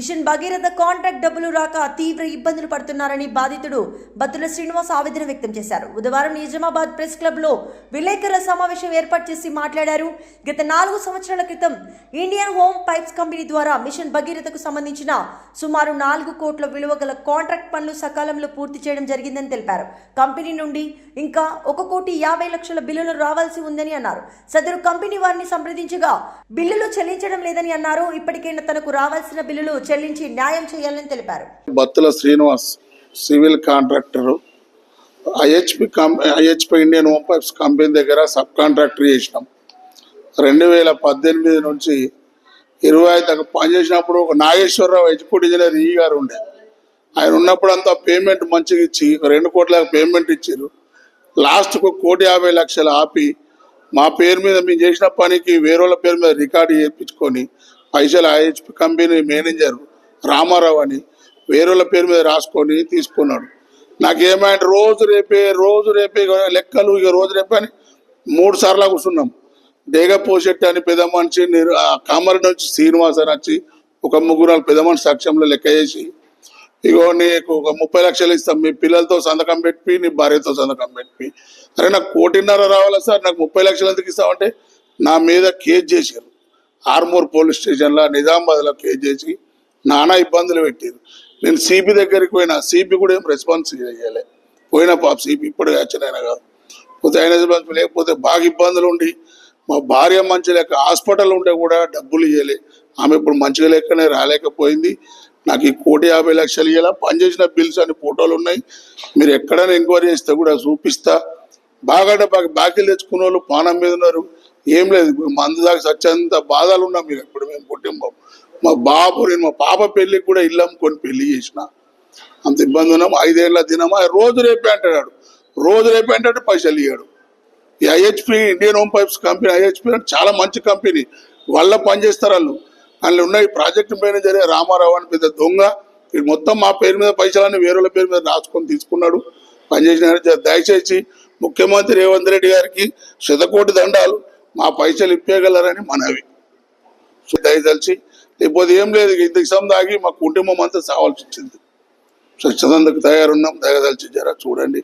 Machine Bhagiratha contract డబ్బులు రాక తీవ్ర ఇబ్బందులు పడుతున్నారని బాధితుడు బత్తుల శ్రీనివాస్ ఆవేదన వ్యక్తం చేశారు. బుధవారం నిజామాబాద్ ప్రెస్ క్లబ్లో విలేకరుల సమావేశం ఏర్పాటు చేసి మాట్లాడారు. గత నాలుగు సంవత్సరాల క్రితం ఇండియన్ హోమ్ పైప్స్ కంపెనీ ద్వారా మిషన్ భగీరథకు సంబంధించిన సుమారు నాలుగు కోట్ల విలువ గల కాంట్రాక్ట్ పనులు సకాలంలో పూర్తి చేయడం జరిగిందని తెలిపారు. కంపెనీ నుండి ఇంకా ఒక కోటి యాభై లక్షల బిల్లులు రావాల్సి ఉందని అన్నారు. సదరు కంపెనీ వారిని సంప్రదించగా బిల్లులు చెల్లించడం లేదని అన్నారు. ఇప్పటికైనా తనకు రావాల్సిన బిల్లులు చెల్లించి న్యాయం చేయాలని తెలిపారు. Battula Srinivas civil contractor. IHP cum IHP Indian home pipes company దగ్గర సబ్ కాంట్రాక్టర్ చేసినాం. రెండు వేల పద్దెనిమిది నుంచి ఇరవై ఐదు దాకా పనిచేసినప్పుడు ఒక నాగేశ్వరరావు ఎగ్జిక్యూటివ్ ఇంజనీర్ ఈ గారు ఉండే. ఆయన ఉన్నప్పుడు అంతా పేమెంట్ మంచిగా ఇచ్చి ఒక రెండు కోట్ల పేమెంట్ ఇచ్చారు లాస్ట్కు కోటి యాభై లక్షలు ఆపి మా పేరు మీద మేము చేసిన పనికి వేరేళ్ళ పేరు మీద రికార్డు చేయించుకొని పైసలు ఐహెచ్పి కంపెనీ మేనేజర్ రామారావు అని వేరేళ్ళ పేరు మీద రాసుకొని తీసుకున్నాడు. నాకేమైంది రోజు రేపే రోజు రేపే ఇక లెక్కలు ఇక రోజు రేపే అని మూడు సార్లు కూర్చున్నాం. డేగ పోషెట్టి అని పెద్ద మనిషి నిర్- నుంచి శ్రీనివాస్ అని వచ్చి ఒక ముగ్గురు పెద్ద మనిషి సాక్ష్యంలో లెక్క చేసి ఇగో నీకు ఒక ముప్పై లక్షలు ఇస్తాం మీ పిల్లలతో సంతకం పెట్టి నీ భార్యతో సంతకం పెట్టి. అరే నాకు కోటిన్నర రావాలా సార్? నాకు ముప్పై లక్షలు ఎందుకు ఇస్తామంటే నా మీద కేసు చేశారు. ఆర్మూర్ పోలీస్ స్టేషన్లో నిజామాబాద్లో కేసు చేసి నానా ఇబ్బందులు పెట్టారు నేను సిపి దగ్గరికి పోయినా సిపి కూడా ఏం రెస్పాన్స్ చేయలే. పోయినా పాప సిపి ఇప్పుడు వచ్చిన కాదు. పోతే ఆయన రెస్పాన్స్ లేకపోతే బాగా ఇబ్బందులు ఉండి మా భార్య మంచి లేక హాస్పిటల్ ఉంటే కూడా డబ్బులు ఇవ్వలే ఆమె ఇప్పుడు మంచిగా లేకనే రాలేకపోయింది. నాకు ఈ కోటి యాభై లక్షలు ఇవ్వాల పనిచేసిన బిల్స్ అని ఫోటోలు ఉన్నాయి. మీరు ఎక్కడైనా ఎంక్వైరీ చేస్తే కూడా చూపిస్తా. బాగా బాగా బాకీలు తెచ్చుకున్న వాళ్ళు పానం మీద ఉన్నారు. ఏం లేదు ఇప్పుడు మందు దాకా సత్యంత బాధలు ఉన్నాం మీరు ఇప్పుడు మేము కుటుంబం మా బాబు నేను మా పాప పెళ్ళికి కూడా ఇల్లు అమ్ముకొని పెళ్ళి చేసిన. అంత ఇబ్బంది ఉన్నాం. ఐదేళ్ళ దినమా రోజు రేపే అంటాడు రోజు రేపే అంటాడు పైసలు ఇయ్యాడు. ఈ IHP Indian home pipes company IHP చాలా మంచి కంపెనీ. వాళ్ళ పనిచేస్తారు వాళ్ళు. అందులో ఉన్న ఈ ప్రాజెక్ట్ మేనేజర్ రామారావు అని పెద్ద దొంగ వీడు మొత్తం మా పేరు మీద పైసలన్నీ వేరే పేరు మీద రాసుకొని తీసుకున్నాడు. పనిచేసిన దయచేసి ముఖ్యమంత్రి రేవంత్ రెడ్డి గారికి శతకోటి దండాలు. మా పైసలు ఇప్పేయగలరని మనవి. సో దయదలిచి లేకపోతే ఏం లేదు ఇంత ఇంతకు దాగి మా కుటుంబం అంతా సావాల్సి వచ్చింది. స్వచ్ఛతందుకు తయారున్నాం దయదలిచి జరా చూడండి.